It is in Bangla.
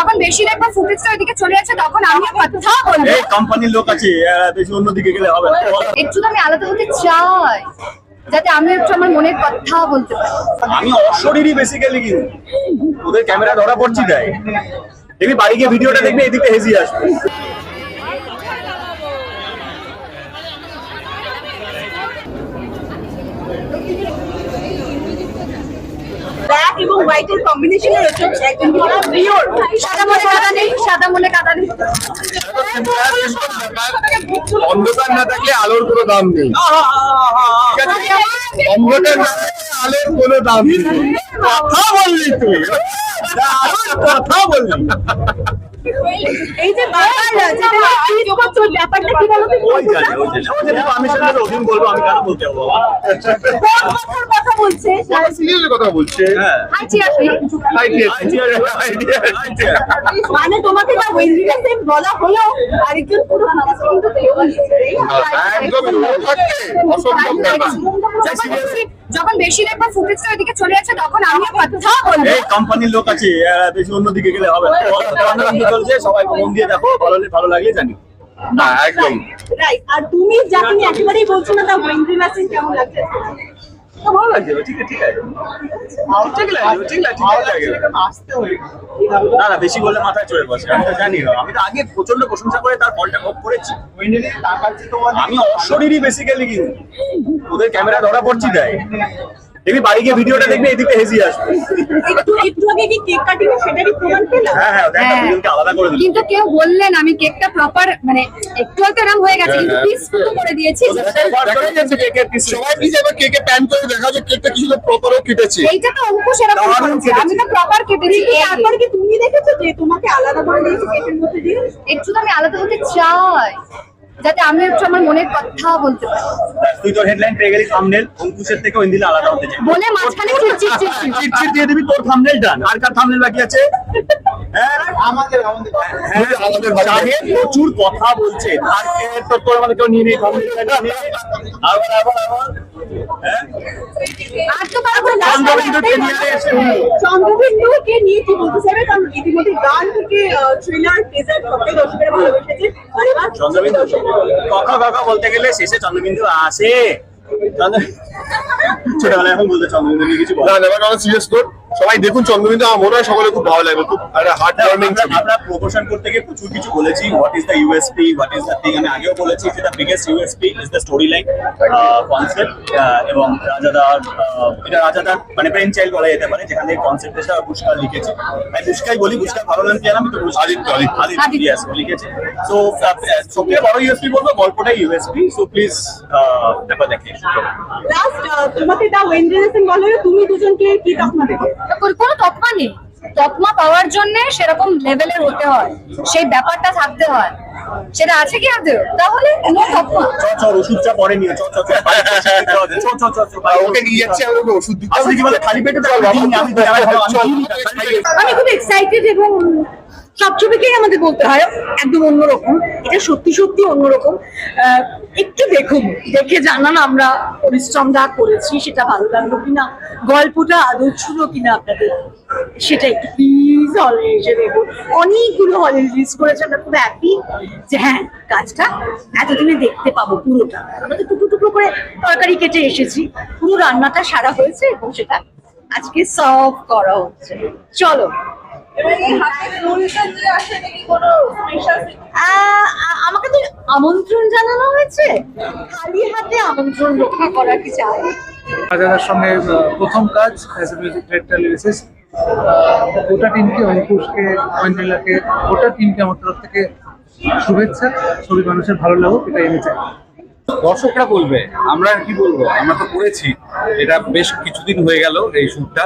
যখন বেশি দেখব ফুটেজটা ওইদিকে চলে যাচ্ছে তখন আমি কথা বলব। এই কোম্পানির লোক আছে বেশি অন্যদিকে গেলে হবে। একটু তো আমি আলাদা হতে চাই যাতে আমি একটু আমার মনের কথা বলতে পারি। আমি অশরীরই বেসিক্যালি কিন্তু। ওদের ক্যামেরা ধরা পড়ছি তাই। দেখবি বাড়ি গিয়ে ভিডিওটা দেখবি এদিকে হেসি আসবে ব্ল্যাক এবং হোয়াইটের কম্বিনেশন একদম পিওর সাদা মনে নেই, সাদা মনে নেই। অন্ধকার না থাকলে আলোর কোনো দাম নেই। অন্ধকার না আলোর কোনো দাম নেই। কথা বললি তুই। কথা বললি। এই যে বারবার যেটা ফিট করছ ব্যাপারটা কি বলতো? ওই জানে ওই জানে। ওই জানে পারমিশন দিলে ওদিন বলব আমি কেন বলতে যাব বাবা। কোন কথার কথা বলছে? কথা বলছে। হ্যাঁ। মানে তোমাকে না বলা হলো আরেকজন পুরো যখন বেশি দেখব ফুটেজটা ওইদিকে চলে যাচ্ছে তখন আমি কথা বলব। এই কোম্পানির লোক আছে বেশি অন্যদিকে গেলে হবে না। চলছে সবাই মন দিয়ে দেখো ভালো ভালো লাগলে জানি না একদম। আর তুমি যা তুমি একেবারেই বলছো না তা ম্যাচিং কেমন লাগছে? ভালো লাগছে ঠিক আছে ঠিক আছে। ঠিক লাগছে ঠিক লাগছে না না বেশি বললে মাথায় চড়ে বসে আমি তো জানি না। আমি তো আগে প্রচণ্ড প্রশংসা করে তার ফলটা ভোগ করেছি। আমি অশরীরই বেসিক্যালি কিন্তু। ওদের ক্যামেরা ধরা পড়ছি তাই। দেখবি বাড়ি গিয়ে ভিডিওটা দেখবি এদিকে হেজি আসবে। একটু একটু আগে কি কেক কাটিং সেটারই প্রমাণ পেলাম? হ্যাঁ হ্যাঁ দেখ হ্যাঁ। দুজনকে আলাদা করে দিল কিন্তু কেউ বললেন আমি কেকটা প্রপার মানে একটু হয়তো এরকম হয়ে গেছে কিন্তু পিস করে দিয়েছি। সবাই কি যাবে কেকে প্যান করে দেখা যাচ্ছে কেকটা কি প্রপারও কেটেছে। এইটা তো অঙ্কুশ এরকম আমি তো প্রপার কেটেছি। এই আর কি তুমি দেখেছ যে তোমাকে আলাদা করে দিয়েছে কেকের মধ্যে দিয়ে? একটু তো আমি আলাদা হতে চাই। যাতে আমি একটু আমার মনের কথা বলতে পারি। তুই তোর হেডলাইন পেয়ে গেলি থাম্বনেল অঙ্কুশের থেকে ইন্দিলা আলাদা হতে চাই। বলে মাঝখানে চিট চিট চিট চিট। দিয়ে দিবি তোর থাম্বনেল ডান আর কার থাম্বনেল বাকি আছে? হ্যাঁ আমাদের আমাদের। হ্যাঁ আমাদের ভালো আমাদের প্রচুর কথা বলছে। আর কে- তোর তোর আমাদের কেউ নিয়ে নিয়ে আবার আবার আবার হ্যাঁ? আর তো পারব না চন্দ্রবিন্দু। চন্দ্রবিন্দুকে নিয়ে কি বলতে চাইবে? কারণ ইতিমধ্যে গান থেকে ট্রেলার টিজার সবটাই দর্শকেরা ভালোবেসেছে। চন্দ্রবিন্দু। কথা কথা বলতে গেলে শেষে চন্দ্রবিন্দু আসে। চন্দ্র ছোটবেলায় এখন বলতে চন্দ্রবিন্দু নিয়ে কিছু না না মানে সিরিয়াস নোট সবাই দেখুন চন্দ্রবিন্দু আমার মনে হয় সকলে খুব ভালো লাগবে খুব একটা হার্ট টার্নিং ছবি। আমরা প্রমোশন করতে গিয়ে প্রচুর কিছু বলেছি what is the USP what is the thing আমি আগেও বলেছি যে the biggest USP is the story line concept এবং রাজাদার এটা রাজাদার মানে ব্রেন চাইল্ড বলা যেতে পারে যেখান কনসেপ্ট এসে পুষ্কার লিখেছে। পুষ্কাই বলি পুষ্কার ভালো নাম কি আমি তো আদিত্য, আদিত্য। আদিত্য। আদিত্য। yes, ও লিখেছে। সো সবথেকে বড় ইউএসপি বলব গল্পটাই ইউএসপি সো প্লিজ ব্যাপার দেখে লাস্ট তোমাকে দা ওয়েন্ডেলেসন বলে তুমি দুজনকে কি তকমা দেবে? কোনো তকমা নেই। তকমা পাওয়ার জন্য সেরকম লেভেলের হতে হয়। সেই ব্যাপারটা থাকতে হয়। সেটা আছে কি আদৌ তাহলে নো তকমা। চ চ ওষুধটা পরে নিয়ে চ চ চ চ চ চ চ আর ওকে নিয়ে যাচ্ছে ওকে ওষুধ দিতে খালি পেটে আমি আমি পেটে। আমি খুব এক্সাইটেড এবং সব ছবিকেই আমাদের বলতে হয়, একদম অন্যরকম। এটা সত্যি সত্যি অন্যরকম। একটু দেখুন, দেখে জানান আমরা পরিশ্রমটা করেছি, সেটা ভালো লাগল কিনা, গল্পটা আদৌ ছিল কিনা আপনাদের? সেটা একটু প্লিজ হলে এসে দেখুন। অনেকগুলো হলে রিলিজ করেছে, আমরা খুব হ্যাপি যে হ্যাঁ কাজটা এতদিনে দেখতে পাবো পুরোটা। আমরা তো টুকরো টুকরো করে তরকারি কেটে এসেছি। পুরো রান্নাটা সারা হয়েছে এবং সেটা আজকে সার্ভ করা হচ্ছে। চলো। আমাকে তো আমন্ত্রণ জানানো হয়েছে? খালি হাতে আমন্ত্রণ রক্ষা করা কি চাই রাজাদার সঙ্গে প্রথম কাজ as a music director lyricist গোটা টিমকে অঙ্কুশকে ঐন্দ্রিলাকে গোটা টিমকে আমার তরফ থেকে শুভেচ্ছা ছবি মানুষের ভালো লাগুক এটাই আমি চাই। দর্শকরা বলবে আমরা আর কি বলব? আমরা তো করেছি। এটা বেশ কিছুদিন হয়ে গেল এই শ্যুটটা।